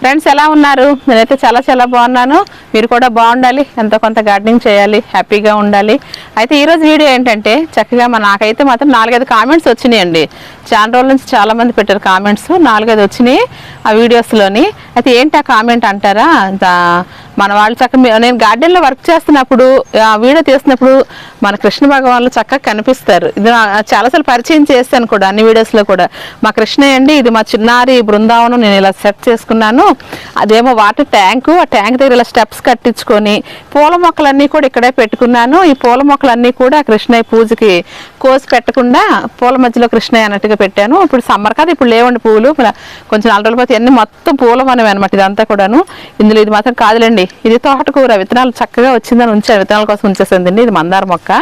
Friends ఎలా ఉన్నారు? నేనైతే చాలా చాలా బాగున్నాను. మీరు కూడా బాగుండాలి. ఎంతో కొంత గార్డెనింగ్ చేయాలి. హ్యాపీగా ఉండాలి. అయితే ఈరోజు వీడియో ఏంటంటే చక్కగా మా నాకైతే మాత్రం నాలుగైదు కామెంట్స్ వచ్చినాయండి. చాలా రోజుల నుంచి చాలామంది పెట్టారు కామెంట్స్ నాలుగైదు వచ్చినాయి ఆ వీడియోస్లోని అయితే ఏంటి ఆ కామెంట్ అంటారా? మన వాళ్ళు చక్కగా నేను గార్డెన్లో వర్క్ చేస్తున్నప్పుడు ఆ వీడియో తీస్తున్నప్పుడు మన కృష్ణ భగవాన్లు చక్కగా కనిపిస్తారు. ఇది చాలాసార్లు పరిచయం చేస్తాను కూడా అన్ని వీడియోస్లో కూడా. మా కృష్ణయ్య అండి ఇది మా చిన్నారి బృందావనం. నేను ఇలా సెట్ చేసుకున్నాను. అదేమో వాటర్ ట్యాంకు ఆ ట్యాంక్ దగ్గర ఇలా స్టెప్స్ కట్టించుకొని పూల మొక్కలన్నీ కూడా ఇక్కడే పెట్టుకున్నాను. ఈ పూల మొక్కలన్నీ కూడా కృష్ణయ్య పూజకి కోసి పెట్టకుండా పూల మధ్యలో కృష్ణయ్య అన్నట్టుగా పెట్టాను. ఇప్పుడు సమ్మర్ కాదు ఇప్పుడు లేవండి పూలు. ఇలా కొంచెం నాలుగు రోజుల పోతే అన్ని మొత్తం పూల మనమే అనమాట ఇదంతా కూడాను. ఇందులో ఇది మాత్రం కాదులేండి. ఇది తోటకూర విత్తనాలు చక్కగా వచ్చిందని ఉంచాను. విత్తనాల కోసం ఉంచేసిందండి ఇది మందార మొక్క.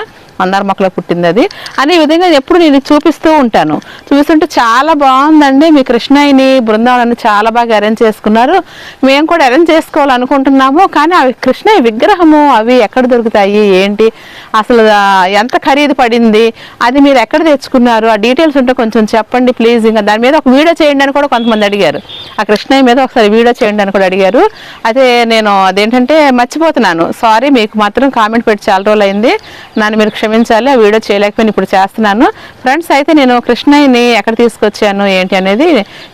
మందార మొక్కలో పుట్టింది అది. అనే విధంగా ఎప్పుడు నేను చూపిస్తూ ఉంటాను. చూపిస్తుంటే చాలా బాగుందండి. మీ కృష్ణయ్యని బృందావనాన్ని చాలా బాగా అరేంజ్ చేసుకున్నారు. మేము కూడా అరేంజ్ చేసుకోవాలనుకుంటున్నాము. కానీ అవి కృష్ణయ్య విగ్రహము అవి ఎక్కడ దొరుకుతాయి? ఏంటి? అసలు ఎంత ఖరీదు పడింది? అది మీరు ఎక్కడ తెచ్చుకున్నారు? ఆ డీటెయిల్స్ ఉంటే కొంచెం చెప్పండి ప్లీజ్ ఇంకా దాని మీద ఒక వీడియో చేయండి అని కూడా కొంతమంది అడిగారు. ఆ కృష్ణయ్య మీద ఒకసారి వీడియో చేయండి అని కూడా అడిగారు. అదే నేను అదేంటంటే మర్చిపోతున్నాను. సారీ మీకు మాత్రం కామెంట్ పెట్టి చాలా రోజులు అయింది నన్ను మీరు క్షమించాలి ఆ వీడియో చేయలేకపోయినా ఇప్పుడు చేస్తున్నాను. ఫ్రెండ్స్ అయితే నేను కృష్ణయ్యని ఎక్కడ తీసుకొచ్చాను ఏంటి అనేది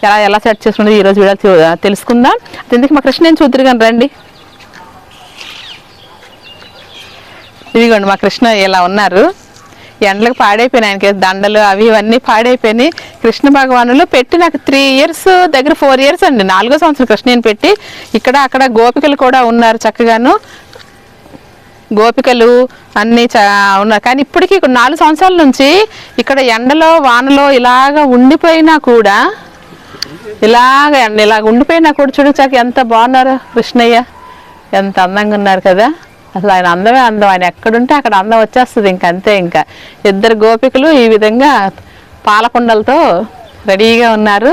ఎలా ఎలా సెట్ చేసుకున్నది ఈరోజు వీడియో తెలుసుకుందాం. ఎందుకు మా కృష్ణయ్యని చూద్దరు కానీ రండి. ఇదిగోండి మా కృష్ణ ఇలా ఉన్నారు. ఎండలకు పాడైపోయినాయి ఆయనకి దండలు అవి ఇవన్నీ పాడైపోయినాయి. కృష్ణ భగవానులు పెట్టి నాకు త్రీ ఇయర్స్ దగ్గర ఫోర్ ఇయర్స్ అండి. నాలుగో సంవత్సరం కృష్ణని పెట్టి ఇక్కడ అక్కడ గోపికలు కూడా ఉన్నారు చక్కగాను. గోపికలు అన్నీ చా ఉన్నారు కానీ ఇప్పటికీ నాలుగు సంవత్సరాల నుంచి ఇక్కడ ఎండలో వానలో ఇలాగ ఉండిపోయినా కూడా ఇలాగ ఎండ ఇలాగ ఉండిపోయినా కూడా చూడు చాక ఎంత బాగున్నారు కృష్ణయ్య. ఎంత అందంగా ఉన్నారు కదా. అసలు ఆయన అందమే అందం. ఆయన ఎక్కడుంటే అక్కడ అందం వచ్చేస్తుంది ఇంక అంతే ఇంకా. ఇద్దరు గోపికలు ఈ విధంగా పాలకుండలతో రెడీగా ఉన్నారు.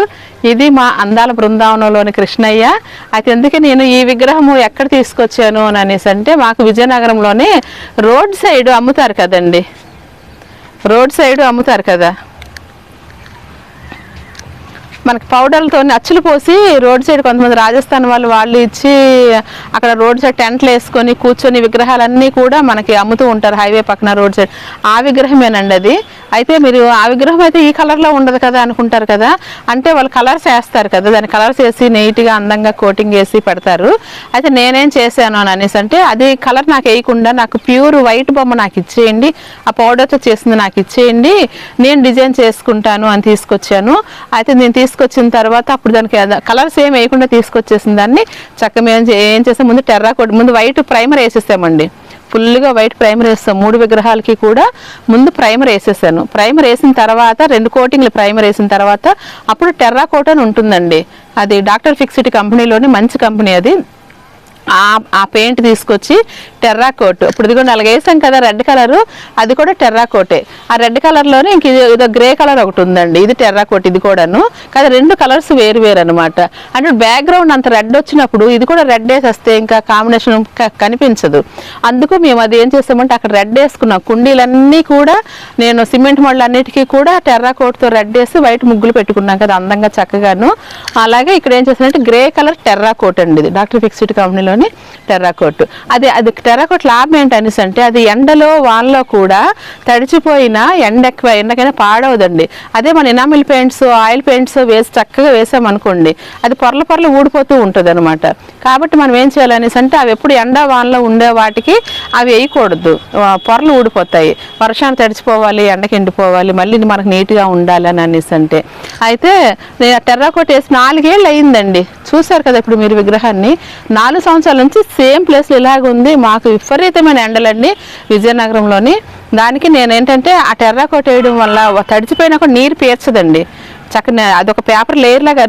ఇది మా అందాల బృందావనంలోని కృష్ణయ్య. అయితే ఎందుకే నేను ఈ విగ్రహము ఎక్కడ తీసుకొచ్చాను అని అనేసి అంటే మాకు విజయనగరంలోనే రోడ్ సైడ్ అమ్ముతారు కదండి. రోడ్ సైడ్ అమ్ముతారు కదా. మనకి పౌడర్లతో అచ్చులు పోసి రోడ్ సైడ్ కొంతమంది రాజస్థాన్ వాళ్ళు వాళ్ళు ఇచ్చి అక్కడ రోడ్ సైడ్ టెంట్లు వేసుకొని కూర్చొని విగ్రహాలన్నీ కూడా మనకి అమ్ముతూ ఉంటారు హైవే పక్కన రోడ్ సైడ్. ఆ విగ్రహమేనండి అది. అయితే మీరు ఆ విగ్రహం అయితే ఈ కలర్లో ఉండదు కదా అనుకుంటారు కదా? అంటే వాళ్ళు కలర్స్ వేస్తారు కదా? దాని కలర్స్ వేసి నీట్గా అందంగా కోటింగ్ వేసి పెడతారు. అయితే నేనేం చేశాను అని అనేసి అంటే అది కలర్ నాకు వేయకుండా నాకు ప్యూర్ వైట్ బొమ్మ నాకు ఇచ్చేయండి. ఆ పౌడర్తో చేసింది నాకు ఇచ్చేయండి. నేను డిజైన్ చేసుకుంటాను అని తీసుకొచ్చాను. అయితే నేను తీసుకొచ్చిన తర్వాత అప్పుడు దానికి కలర్స్ ఏం వేయకుండా తీసుకొచ్చేసిన దాన్ని చక్కగా మేము ఏం చేసాం ముందు టెర్రా కోట్ ముందు వైట్ ప్రైమర్ వేసేసామండి ఫుల్గా వైట్ ప్రైమర్ వేస్తాం. మూడు విగ్రహాలకి కూడా ముందు ప్రైమర్ వేసేసాను. ప్రైమర్ వేసిన తర్వాత రెండు కోటింగ్లు ప్రైమర్ వేసిన తర్వాత అప్పుడు టెర్రా కోట్ అని ఉంటుందండి. అది డాక్టర్ ఫిక్స్డ్ కంపెనీలోని మంచి కంపెనీ అది. ఆ ఆ పెయింట్ తీసుకొచ్చి టెర్రా కోట్ ఇప్పుడు ఇదిగో నాలుగు వేసాం కదా రెడ్ కలర్ అది కూడా టెర్రా కోటే ఆ రెడ్ కలర్లోనే ఇంక ఇది ఇదో గ్రే కలర్ ఒకటి ఉందండి. ఇది టెర్రా కోట్ ఇది కూడాను. కానీ రెండు కలర్స్ వేరు వేరు అనమాట అంటే బ్యాక్గ్రౌండ్ అంత రెడ్ వచ్చినప్పుడు ఇది కూడా రెడ్ వేసేస్తే ఇంకా కాంబినేషన్ కనిపించదు. అందుకు మేము అది ఏం చేస్తామంటే అక్కడ రెడ్ వేసుకున్నాం. కుండీలన్నీ కూడా నేను సిమెంట్ మళ్ళీ అన్నిటికీ కూడా టెర్రా కోట్తో రెడ్ వేసి వైట్ ముగ్గులు పెట్టుకున్నాం కదా అందంగా చక్కగాను. అలాగే ఇక్కడ ఏం చేస్తానంటే గ్రే కలర్ టెర్రా కోట్ అండి ఇది. డాక్టర్ ఫిక్స్డ్ కంపెనీలోని టెర్రాకోట్. అది అది టెర్రాకోట్ లాభం ఏంటనేసి అంటే అది ఎండలో వానలో కూడా తడిచిపోయిన ఎండ ఎక్కువ ఎండకైనా పాడవదండి. అదే మన ఎనామిల్ పెయింట్స్ ఆయిల్ పెయింట్స్ వేసి చక్కగా వేసామనుకోండి అది పొరల పొరలు ఊడిపోతూ ఉంటుంది అనమాట కాబట్టి మనం ఏం చేయాలనేసి అంటే అవి ఎప్పుడు ఎండ వానలో ఉండే వాటికి అవి వేయకూడదు. పొరలు ఊడిపోతాయి. వర్షాన్ని తడిచిపోవాలి ఎండకి ఎండిపోవాలి మళ్ళీ మనకు నీట్గా ఉండాలి అని అనేసి అంటే. అయితే నేను టెర్రాకోట్ వేసి నాలుగేళ్ళు అయిందండి. చూశారు కదా ఇప్పుడు మీరు విగ్రహాన్ని? నాలుగు సంవత్సరాలు నుంచి సేమ్ ప్లేస్లో ఇలాగ ఉంది. మాకు విపరీతమైన ఎండలండి విజయనగరంలోని. దానికి నేను ఏంటంటే ఆ టెర్రాకోట్ వేయడం వల్ల తడిచిపోయినా కూడా నీరు పీర్చదండి. చక్కని అదొక పేపర్ లేయర్ లాగా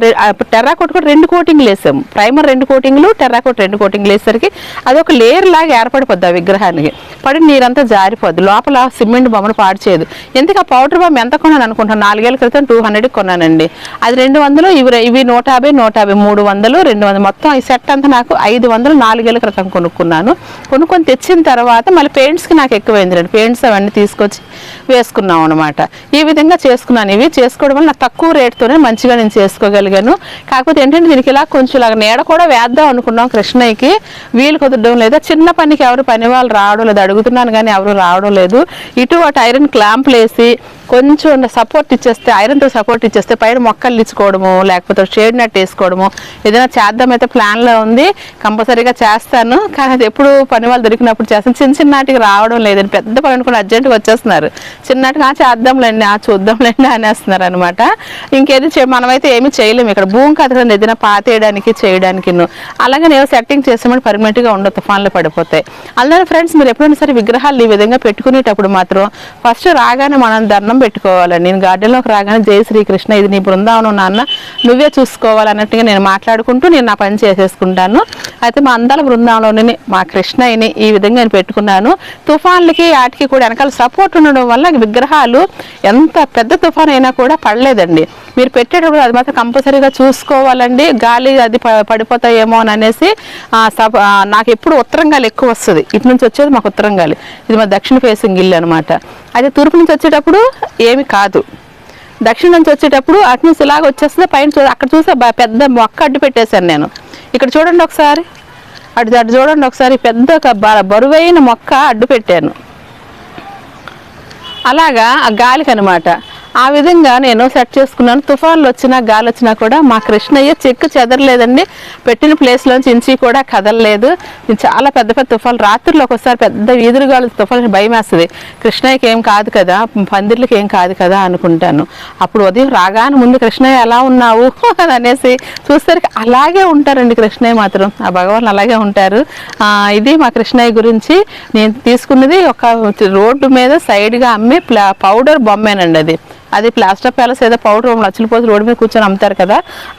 టెర్రాకోట్ కూడా రెండు కోటింగ్లు వేసాం. ప్రైమర్ రెండు కోటింగ్లు టెర్రాకోట్ రెండు కోటింగ్లు వేసరికి అదొక లేయర్ లాగా ఏర్పడిపోద్ది ఆ విగ్రహానికి. పడి నీరంతా జారిపోద్ది. లోపల సిమెంట్ బొమ్మను పాడు చేయదు. ఎందుకు ఆ పౌడర్ బొమ్మ ఎంత కొన్నాను అనుకుంటాను నాలుగేళ్ళ క్రితం టూ హండ్రెడ్కి కొన్నానండి. అది రెండు వందలు ఇవి ఇవి నూట యాభై నూట యాభై మూడు వందలు రెండు వందలు. మొత్తం ఈ సెట్ అంతా నాకు ఐదు వందలు నాలుగేళ్ళ క్రితం కొనుక్కున్నాను. కొనుక్కొని తెచ్చిన తర్వాత మళ్ళీ పెయింట్స్కి నాకు ఎక్కువైంది రండి. పెయింట్స్ అవన్నీ తీసుకొచ్చి వేసుకున్నాం అనమాట ఈ విధంగా చేసుకున్నాను. ఇవి చేసుకోవడం వల్ల నాకు తక్కువ రేట్తోనే మంచిగా నేను చేసుకోగలిగాను. కాకపోతే ఏంటంటే దీనికి ఇలా కొంచెం ఇలా నీడ కూడా వేద్దాం అనుకున్నాం కృష్ణయ్యకి. వీలు కుదరడం లేదా చిన్న పనికి ఎవరు పని వాళ్ళు రావడం లేదు అడుగుతున్నాను కానీ ఎవరు రావడం లేదు. ఇటు అటు ఐరన్ క్లాంప్లు వేసి కొంచెం సపోర్ట్ ఇచ్చేస్తే ఐరన్తో సపోర్ట్ ఇచ్చేస్తే పైన మొక్కలు ఇచ్చుకోవడము లేకపోతే షేడ్ నెట్ వేసుకోవడము ఏదైనా చేద్దామైతే ప్లాన్లో ఉంది కంపల్సరీగా చేస్తాను. కానీ అది ఎప్పుడు పని వాళ్ళు దొరికినప్పుడు చేస్తాను. చిన్న చిన్నటికి రావడం లేదని పెద్ద పని అనుకుని అర్జెంట్గా వచ్చేస్తున్నారు. చిన్నటిగా "ఆ, చేద్దాంలేండి ఆ చూద్దాంలేండి అనేస్తున్నారు అనమాట ఇంకేది మనమైతే ఏమీ చేయలేము ఇక్కడ. భూమి కదలని ఏదైనా పాతేయడానికి చేయడానికి అలాగే నేను సెట్టింగ్ చేసామని పర్మనెంట్గా ఉండదు తుఫాన్లు పడిపోతాయి. అలానే ఫ్రెండ్స్ మీరు ఎప్పుడైనా సరే విగ్రహాలు ఈ విధంగా పెట్టుకునేటప్పుడు మాత్రం ఫస్ట్ రాగానే మనం దండం పెట్టుకోవాలండి నేను గార్డెన్లోకి రాగానే జై శ్రీకృష్ణ ఇది నీ బృందావనం నాన్న నువ్వే చూసుకోవాలి అన్నట్టుగా నేను మాట్లాడుకుంటూ నేను నా పని చేసేసుకుంటాను. అయితే మా అందాల బృందావనంలోని మా కృష్ణయ్యని ఈ విధంగా నేను పెట్టుకున్నాను. తుఫాన్లకి వాటికి కూడా వెనకాల సపోర్ట్ ఉండడం వల్ల విగ్రహాలు ఎంత పెద్ద తుఫాన్ అయినా కూడా పడలేదండి. మీరు పెట్టేటప్పుడు అది మాత్రం కంపల్సరీగా చూసుకోవాలండి. గాలి అది ప- పడిపోతాయేమో అని అనేసి సప- నాకు ఎప్పుడు ఉత్తరం గాలి ఎక్కువ వస్తుంది. ఇటు నుంచి వచ్చేది మాకు ఉత్తరం గాలి. ఇది మా దక్షిణ ఫేసింగ్ ఇల్లు అనమాట అది తూర్పు నుంచి వచ్చేటప్పుడు ఏమి కాదు. దక్షిణ నుంచి వచ్చేటప్పుడు అటు నుంచి ఇలాగ వచ్చేస్తే పైన చూ అక్కడ చూసే పెద్ద మొక్క అడ్డు పెట్టేశాను నేను. ఇక్కడ చూడండి ఒకసారి. అటు అటు చూడండి ఒకసారి. పెద్ద ఒక బరువైన మొక్క అడ్డు పెట్టాను. అలాగా ఆ గాలికి అనమాట ఆ విధంగా నేను సెట్ చేసుకున్నాను. తుఫాన్లు వచ్చినా గాలి వచ్చినా కూడా మా కృష్ణయ్య చెక్కు చెదరలేదండి. పెట్టిన ప్లేస్లోంచి ఇంచి కూడా కదలలేదు. చాలా పెద్ద పెద్ద తుఫాన్లు. రాత్రిలో ఒకసారి పెద్ద వీధులుగాలు తుఫాన్ భయం వేస్తుంది. కృష్ణయ్యకి ఏం కాదు కదా పందిర్లకి ఏం కాదు కదా అనుకుంటాను. అప్పుడు ఉదయం రాగానే ముందు కృష్ణయ్య ఎలా ఉన్నావు? అని అనేసి చూసేసరికి అలాగే ఉంటారండి కృష్ణయ్య మాత్రం. ఆ భగవాన్ అలాగే ఉంటారు. ఇది మా కృష్ణయ్య గురించి నేను తీసుకున్నది ఒక రోడ్డు మీద సైడ్గా అమ్మే ప్లా పౌడర్ బొమ్మేనండి అది. అది ప్లాస్టర్ ప్యాలెస్ ఏదో పౌడర్ రూమ్ పోసి రోడ్డు మీద కూర్చొని అమ్ముతారు కదా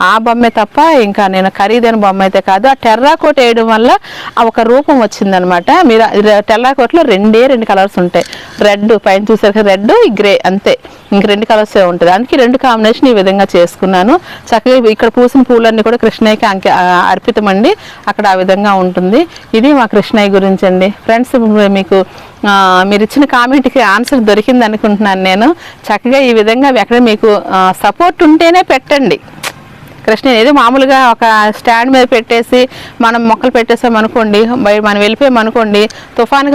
ఆ బొమ్మే తప్ప ఇంకా నేను ఖరీదైన బొమ్మ అయితే కాదు. ఆ టెర్రా కోట్ వేయడం వల్ల ఆ ఒక రూపం వచ్చిందనమాట. మీరు టెర్రా కోట్లో రెండే రెండు కలర్స్ ఉంటాయి. రెడ్ పైన చూసారు రెడ్ గ్రే అంతే. ఇంక రెండు కలర్స్ ఉంటుంది. దానికి రెండు కాంబినేషన్ ఈ విధంగా చేసుకున్నాను. చక్కగా ఇక్కడ పూసిన పూలన్నీ కూడా కృష్ణయ్యకి అంకె అర్పితమండి అక్కడ ఆ విధంగా ఉంటుంది. ఇది మా కృష్ణయ్య గురించి అండి. ఫ్రెండ్స్ మీకు మీరు ఇచ్చిన కామెంట్కి ఆన్సర్ దొరికింది అనుకుంటున్నాను నేను. చక్కగా ఈ విధంగా ఎక్కడ మీకు సపోర్ట్ ఉంటేనే పెట్టండి. కృష్ణ ఏదో మామూలుగా ఒక స్టాండ్ మీద పెట్టేసి మనం మొక్కలు పెట్టేసాం అనుకోండి మనం వెళ్ళిపోయాం అనుకోండి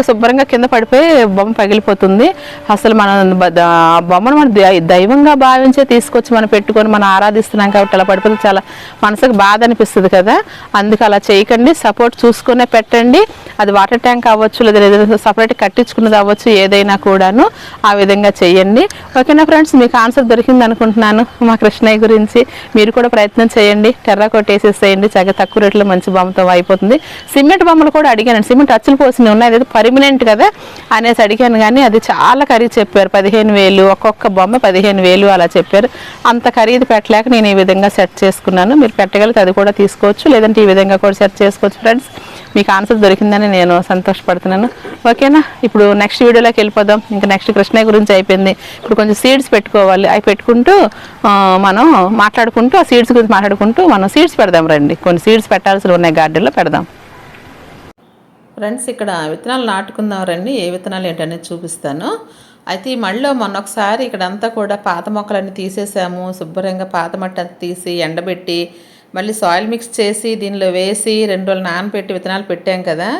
శుభ్రంగా కింద పడిపోయి బొమ్మ పగిలిపోతుంది. అసలు మనం బొమ్మను మనం దైవంగా భావించే తీసుకొచ్చి మనం పెట్టుకొని మనం ఆరాధిస్తున్నాం కాబట్టి అలా పడిపోతే చాలా మనసుకు బాధ అనిపిస్తుంది కదా. అందుకు అలా చేయకండి సపోర్ట్ చూసుకునే పెట్టండి. అది వాటర్ ట్యాంక్ అవ్వచ్చు లేదా ఏదైనా సపరేట్ కట్టించుకున్నది అవ్వచ్చు ఏదైనా కూడాను ఆ విధంగా చేయండి. ఓకేనా ఫ్రెండ్స్ మీకు ఆన్సర్ దొరికింది అనుకుంటున్నాను మా కృష్ణయ్య గురించి. మీరు కూడా ప్రయత్నం చేయండి టెర్రా కొట్టేసేసేయండి చక్కగా తక్కువ రేట్లో మంచి బొమ్మతో అయిపోతుంది. సిమెంట్ బొమ్మలు కూడా అడిగాను సిమెంట్ అచ్చులు పోసినవి ఉన్నాయి. అది పర్మనెంట్ కదా అనేసి అడిగాను కానీ అది చాలా ఖరీదు చెప్పారు. పదిహేను వేలు ఒక్కొక్క బొమ్మ పదిహేను వేలు అలా చెప్పారు. అంత ఖరీదు పెట్టలేక నేను ఈ విధంగా సెట్ చేసుకున్నాను. మీరు పెట్టగలిగితే అది కూడా తీసుకోవచ్చు. లేదంటే ఈ విధంగా కూడా సెట్ చేసుకోవచ్చు ఫ్రెండ్స్. మీకు ఆన్సర్ దొరికిందని నేను సంతోషపడుతున్నాను. ఓకేనా? ఇప్పుడు నెక్స్ట్ వీడియోలోకి వెళ్ళిపోదాం. ఇంకా నెక్స్ట్ కృష్ణయ్య గురించి అయిపోయింది. ఇప్పుడు కొంచెం సీడ్స్ పెట్టుకోవాలి. అవి పెట్టుకుంటూ మనం మాట్లాడుకుంటూ ఆ సీడ్స్ గురించి మాట్లాడుకుంటూ మనం సీడ్స్ పెడదాం రండి. కొన్ని సీడ్స్ పెట్టాల్సి ఉన్నాయి గార్డెన్లో పెడదాం. ఫ్రెండ్స్ ఇక్కడ విత్తనాలు నాటుకుందాం రండి. ఏ విత్తనాలు ఏంటనేది చూపిస్తాను. అయితే ఈ మళ్ళీ మొన్న ఒకసారి ఇక్కడ అంతా కూడా పాత మొక్కలన్నీ తీసేసాము. శుభ్రంగా పాత మట్టి తీసి ఎండబెట్టి మళ్ళీ సాయిల్ మిక్స్ చేసి దీనిలో వేసి రెండు రోజులు నానబెట్టి విత్తనాలు పెట్టాం కదా.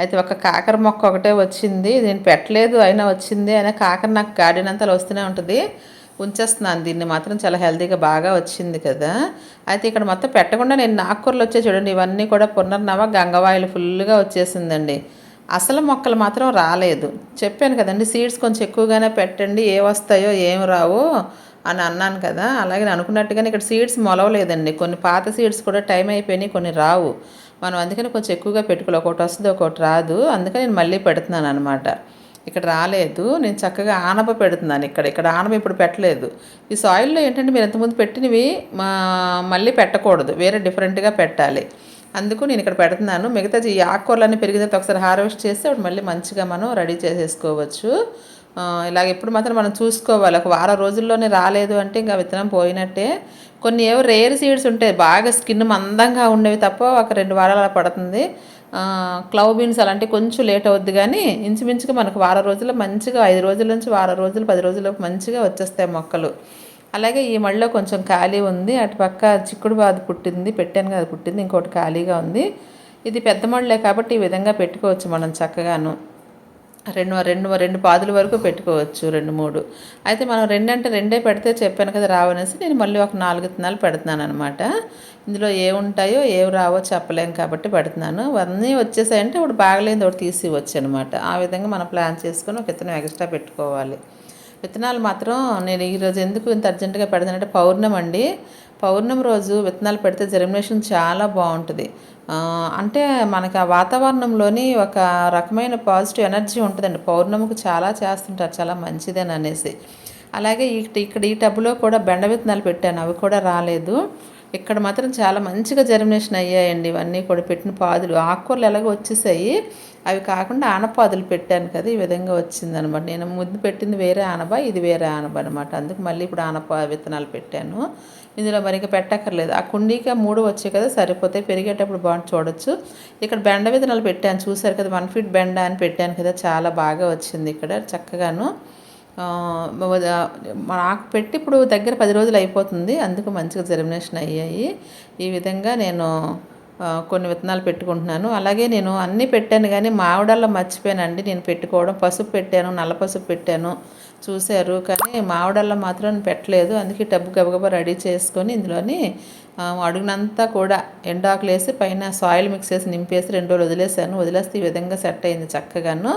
అయితే ఒక కాకర మొక్క ఒకటే వచ్చింది. నేను పెట్టలేదు అయినా వచ్చింది. అయినా కాకర నాకు గార్డెన్ అంతా వస్తూనే ఉంటుంది. ఉంచేస్తున్నాను. దీన్ని మాత్రం చాలా హెల్తీగా బాగా వచ్చింది కదా. అయితే ఇక్కడ మొత్తం పెట్టకుండా నేను నాక్కూరలు వచ్చే చూడండి. ఇవన్నీ కూడా పునర్నవ గంగవాయిలు ఫుల్గా వచ్చేసిందండి. అసలు మొక్కలు మాత్రం రాలేదు. చెప్పాను కదండి సీడ్స్ కొంచెం ఎక్కువగానే పెట్టండి. ఏ వస్తాయో ఏం రావో అని అన్నాను కదా. అలాగే నేను అనుకున్నట్టుగానే ఇక్కడ సీడ్స్ మొలవలేదండి. కొన్ని పాత సీడ్స్ కూడా టైం అయిపోయినాయి కొన్ని రావు. మనం అందుకని కొంచెం ఎక్కువగా పెట్టుకోవాలి. ఒకటి వస్తుంది ఒకటి రాదు. అందుకని నేను మళ్ళీ పెడుతున్నాను అనమాట ఇక్కడ రాలేదు. నేను చక్కగా ఆనప పెడుతున్నాను ఇక్కడ. ఇక్కడ ఆనప ఇప్పుడు పెట్టలేదు. ఈ సాయిల్లో ఏంటంటే మీరు ఇంతకుముందు పెట్టినవి మా మళ్ళీ పెట్టకూడదు. వేరే డిఫరెంట్గా పెట్టాలి. అందుకు నేను ఇక్కడ పెడుతున్నాను. మిగతా ఈ ఆకుకూరలన్నీ పెరిగిన తర్వాత ఒకసారి హార్వెస్ట్ చేస్తే అప్పుడు మళ్ళీ మంచిగా మనం రెడీ చేసేసుకోవచ్చు. ఇలాగ ఎప్పుడు మాత్రం మనం చూసుకోవాలి. ఒక వారం రోజుల్లోనే రాలేదు అంటే ఇంకా విత్తనం పోయినట్టే. కొన్ని ఏవో రేర్ సీడ్స్ ఉంటాయి. బాగా స్కిన్ మందంగా ఉండేవి తప్ప ఒక రెండు వారాలు పడుతుంది. క్లవ్ బీన్స్ అలాంటివి కొంచెం లేట్ అవుద్ది కానీ ఇంచుమించుగా మనకు వారం రోజుల్లో మంచిగా ఐదు రోజుల నుంచి వారం రోజులు పది రోజులకు మంచిగా వచ్చేస్తాయి మొక్కలు. అలాగే ఈ మళ్ళీ కొంచెం ఖాళీ ఉంది. అటు పక్క చిక్కుడు బాధ పుట్టింది పెట్టాను కదా పుట్టింది ఇంకోటి ఖాళీగా ఉంది. ఇది పెద్ద మళ్ళే కాబట్టి ఈ విధంగా పెట్టుకోవచ్చు మనం చక్కగాను. రెండు రెండు రెండు పాదుల వరకు పెట్టుకోవచ్చు రెండు మూడు. అయితే మనం రెండంటే రెండే పెడితే చెప్పాను కదా రావనేసి నేను మళ్ళీ ఒక నాలుగు విత్తనాలు పెడుతున్నాను అనమాట ఇందులో ఏముంటాయో ఉంటాయో ఏవి రావో చెప్పలేం కాబట్టి పెడుతున్నాను. అవన్నీ వచ్చేసాయంటే ఇప్పుడు బాగలేదు ఒకటి తీసి ఇవ్వచ్చు అనమాట ఆ విధంగా మనం ప్లాన్ చేసుకొని ఒక విత్తనం ఎక్స్ట్రా పెట్టుకోవాలి. విత్తనాలు మాత్రం నేను ఈరోజు ఎందుకు ఇంత అర్జెంటుగా పెడతానంటే పౌర్ణమి అండి. పౌర్ణమి రోజు విత్తనాలు పెడితే జర్మినేషన్ చాలా బాగుంటుంది. అంటే మనకి ఆ వాతావరణంలోని ఒక రకమైన పాజిటివ్ ఎనర్జీ ఉంటుందండి. పౌర్ణమికి చాలా చేస్తుంటారు చాలా మంచిదని అనేసి. అలాగే ఇక్కడ ఇక్కడ ఈ టబ్లో కూడా బెండ విత్తనాలు పెట్టాను అవి కూడా రాలేదు. ఇక్కడ మాత్రం చాలా మంచిగా జర్మినేషన్ అయ్యాయండి ఇవన్నీ కూడా పెట్టిన పాదులు. ఆకుకూరలు ఎలాగో వచ్చేసాయి. అవి కాకుండా ఆనపాదులు పెట్టాను కదా ఈ విధంగా వచ్చిందనమాట. నేను ముందు పెట్టింది వేరే ఆనబ ఇది వేరే ఆనబ అనమాట. అందుకు మళ్ళీ ఇప్పుడు ఆనప విత్తనాలు పెట్టాను. ఇందులో మరి ఇంకా పెట్టక్కర్లేదు. ఆ కుండీకి మూడు వచ్చాయి కదా సరిపోతాయి. పెరిగేటప్పుడు బాగుంది చూడొచ్చు. ఇక్కడ బెండ విత్తనాలు పెట్టాను. చూసారు కదా వన్ ఫీట్ బెండ అని పెట్టాను కదా చాలా బాగా వచ్చింది ఇక్కడ చక్కగాను. నాకు పెట్టి ఇప్పుడు దగ్గర పది రోజులు అయిపోతుంది. అందుకు మంచిగా జర్మినేషన్ అయ్యాయి. ఈ విధంగా నేను కొన్ని విత్తనాలు పెట్టుకుంటున్నాను. అలాగే నేను అన్నీ పెట్టాను కానీ మామిడల్లో మర్చిపోయానండి. నేను పెట్టుకోవడం పసుపు పెట్టాను నల్ల పసుపు పెట్టాను. చూశారు కానీ మామిడల్లో మాత్రం నేను పెట్టలేదు. అందుకే టబ్బు గబగబా రెడీ చేసుకొని ఇందులోని అడుగునంతా కూడా ఎండాకులు వేసి పైన సాయిల్ మిక్స్ చేసి నింపేసి రెండు రోజులు వదిలేసాను వదిలేస్తే ఈ విధంగా సెట్ అయింది చక్కగాను.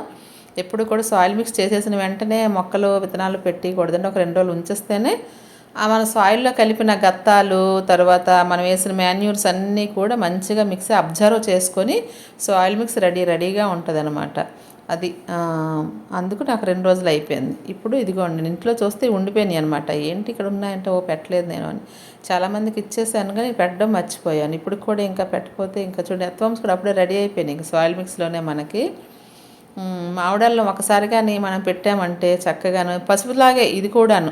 ఎప్పుడు కూడా సాయిల్ మిక్స్ చేసేసిన వెంటనే మొక్కలు విత్తనాలు పెట్టి కూడదండి ఒక రెండు రోజులు ఉంచేస్తేనే మన సాయిల్లో కలిపిన గత్తాలు తర్వాత మనం వేసిన మాన్యూర్స్ అన్నీ కూడా మంచిగా మిక్స్ అబ్జర్వ్ చేసుకొని సాయిల్ మిక్స్ రెడీ రెడీగా ఉంటుంది అనమాట అది అందుకు నాకు రెండు రోజులు అయిపోయింది. ఇప్పుడు ఇదిగోండి ఇంట్లో చూస్తే ఉండిపోయినాయి అనమాట ఏంటి ఇక్కడ ఉన్నాయంటే ఓ పెట్టలేదు నేను అని. చాలామందికి ఇచ్చేసాను కానీ పెట్టడం మర్చిపోయాను. ఇప్పుడు కూడా ఇంకా పెట్టకపోతే ఇంకా చూడండి ఎత్వమ్స్ కూడా అప్పుడే రెడీ అయిపోయినాయి. ఇంకా సాయిల్ మిక్స్లోనే మనకి మ్మ్, ఒకసారి ఒకసారిగాని మనం పెట్టామంటే చక్కగాను పసుపులాగే ఇది కూడాను.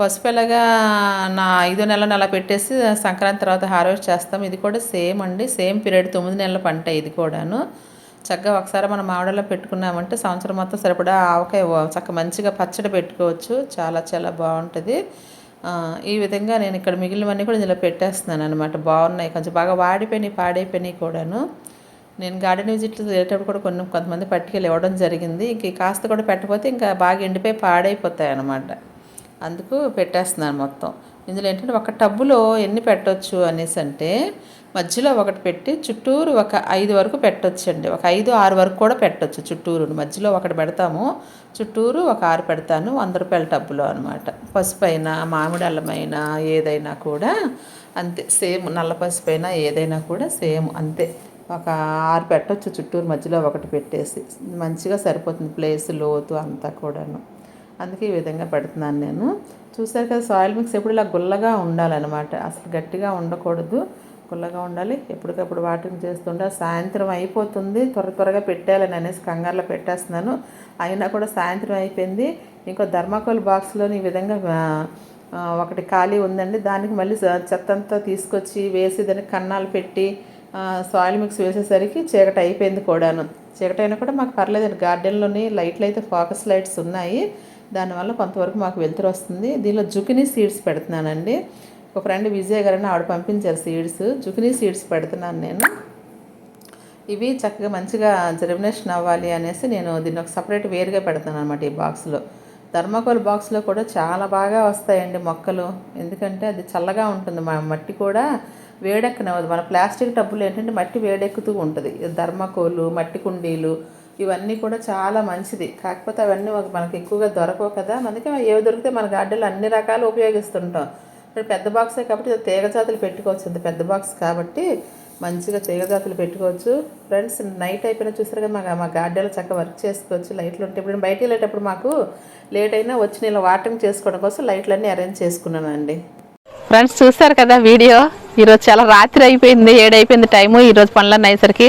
పసుపు ఎలాగా నా ఐదో నెలను అలా పెట్టేసి సంక్రాంతి తర్వాత హార్వెస్ట్ చేస్తాం. ఇది కూడా సేమ్ అండి. సేమ్ పీరియడ్ తొమ్మిది నెలల పంట ఇది కూడాను. చక్కగా ఒకసారి మనం మామిడాల్లో పెట్టుకున్నామంటే సంవత్సరం మొత్తం సరిపడా ఆవకాయ చక్క మంచిగా పచ్చడి పెట్టుకోవచ్చు. చాలా చాలా బాగుంటుంది. ఈ విధంగా నేను ఇక్కడ మిగిలినవన్నీ కూడా ఇందులో పెట్టేస్తున్నాను అనమాట బాగున్నాయి. కొంచెం బాగా వాడిపోయినాయి పాడైపోయినాయి కూడాను. నేను గార్డెన్ విజిట్లు వెళ్ళేటప్పుడు కూడా కొన్ని కొంతమంది పట్టుకెళ్ళి ఇవ్వడం జరిగింది. ఇంక కాస్త కూడా పెట్టకపోతే ఇంకా బాగా ఎండిపోయి పాడైపోతాయి అన్నమాట అందుకు పెట్టేస్తున్నాను మొత్తం. ఇందులో ఏంటంటే ఒక టబ్బులో ఎన్ని పెట్టవచ్చు అనేసి అంటే మధ్యలో ఒకటి పెట్టి చుట్టూరు ఒక ఐదు వరకు పెట్టొచ్చండి. ఒక ఐదు ఆరు వరకు కూడా పెట్టొచ్చు చుట్టూరు మధ్యలో ఒకటి పెడతాము. చుట్టూరు ఒక ఆరు పెడతాను. వంద రూపాయల టబ్బులో అనమాట పసుపు అయినా మామిడి అల్లమైనా ఏదైనా కూడా అంతే. సేమ్ నల్ల పసుపు అయినా ఏదైనా కూడా సేమ్ అంతే. ఒక ఆరు పెట్టొచ్చు చుట్టూరు మధ్యలో ఒకటి పెట్టేసి. మంచిగా సరిపోతుంది ప్లేస్ లోతు అంతా కూడాను. అందుకే ఈ విధంగా పెడుతున్నాను నేను. చూసారు కదా సాయిల్ మిక్స్ ఎప్పుడు ఇలా గుల్లగా ఉండాలన్నమాట. అసలు గట్టిగా ఉండకూడదు. గుల్లగా ఉండాలి. ఎప్పటికప్పుడు వాటింగ్ చేస్తుంటే సాయంత్రం అయిపోతుంది. త్వర త్వరగా పెట్టాలని అనేసి కంగారులో పెట్టేస్తున్నాను. అయినా కూడా సాయంత్రం అయిపోయింది. ఇంకో ధర్మాకోల్ బాక్స్లో ఈ విధంగా ఒకటి ఖాళీ ఉందండి. దానికి మళ్ళీ చెత్తంతా చెత్త అంతా తీసుకొచ్చి వేసి దానికి కన్నాలు పెట్టి సాయిల్ మిక్స్ వేసేసరికి చీకటి అయిపోయింది కూడాను. చీకటి అయినా కూడా మాకు పర్లేదండి. గార్డెన్లోని లైట్లు అయితే ఫోకస్ లైట్స్ ఉన్నాయి. దానివల్ల కొంతవరకు మాకు వెలుతురు వస్తుంది. దీనిలో జుకినీ సీడ్స్ పెడుతున్నానండి. ఒక ఫ్రెండ్ విజయ్ గారని ఆవిడ పంపించారు సీడ్స్. జుకినీ సీడ్స్ పెడుతున్నాను నేను. ఇవి చక్కగా మంచిగా జర్మినేషన్ అవ్వాలి అనేసి నేను దీన్ని ఒక సపరేట్ వేరుగా పెడతాను అనమాట ఈ బాక్స్లో థర్మాకోల్ బాక్స్లో కూడా చాలా బాగా వస్తాయండి మొక్కలు. ఎందుకంటే అది చల్లగా ఉంటుంది. మా మట్టి కూడా వేడెక్కనవదు మన ప్లాస్టిక్ టబ్బులు ఏంటంటే మట్టి వేడెక్కుతూ ఉంటుంది. ధర్మకోలు మట్టి కుండీలు ఇవన్నీ కూడా చాలా మంచిది. కాకపోతే అవన్నీ మనకు మనకి ఎక్కువగా దొరకవు కదా. అందుకే ఏవి దొరికితే మన గార్డెన్లో అన్ని రకాలు ఉపయోగిస్తుంటాం. ఇప్పుడు పెద్ద బాక్సే కాబట్టి తీగ జాతులు పెట్టుకోవచ్చు. ఇంత పెద్ద బాక్స్ కాబట్టి మంచిగా తీగ జాతులు పెట్టుకోవచ్చు. ఫ్రెండ్స్ నైట్ అయిపోయినా చూసారు కదా మా మా గార్డెన్లో చక్కగా వర్క్ చేసుకోవచ్చు. లైట్లు ఉంటే ఇప్పుడు నేను వెళ్ళేటప్పుడు మాకు లేట్ అయినా వచ్చి నేను వాటరింగ్ చేసుకోవడం కోసం లైట్లన్నీ అరేంజ్ చేసుకున్నానండి. ఫ్రెండ్స్ చూస్తారు కదా వీడియో? ఈరోజు చాలా రాత్రి అయిపోయింది ఏడైపోయింది టైము ఈరోజు పనులన్నీ అయ్యేసరికి.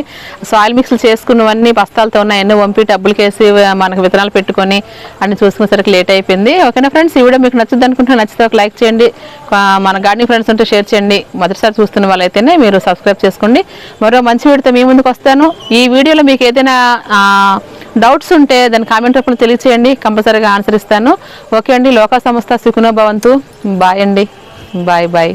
సాయిల్ మిక్స్లు చేసుకున్నవన్నీ బస్తాలతో ఉన్నాయన్నీ వంపి డబ్బులకి మనకు విత్తనాలు పెట్టుకొని అన్ని చూసుకునేసరికి లేట్ అయిపోయింది. ఓకేనా ఫ్రెండ్స్? ఈ వీడియో మీకు నచ్చుద్ది అనుకుంటే నచ్చితే ఒక లైక్ చేయండి. మన గార్డెనింగ్ ఫ్రెండ్స్ ఉంటే షేర్ చేయండి. మొదటిసారి చూస్తున్న వాళ్ళైతేనే మీరు సబ్స్క్రైబ్ చేసుకోండి. మరో మంచి వీడియోతో మీ ముందుకు వస్తాను. ఈ వీడియోలో మీకు ఏదైనా డౌట్స్ ఉంటే దాని కామెంట్ రూపంలో తెలియచేయండి. కంపల్సరీగా ఆన్సర్ ఇస్తాను. ఓకే అండి లోకా సంస్థ సుఖనో భవంతు. బాయ్ అండి. Bye bye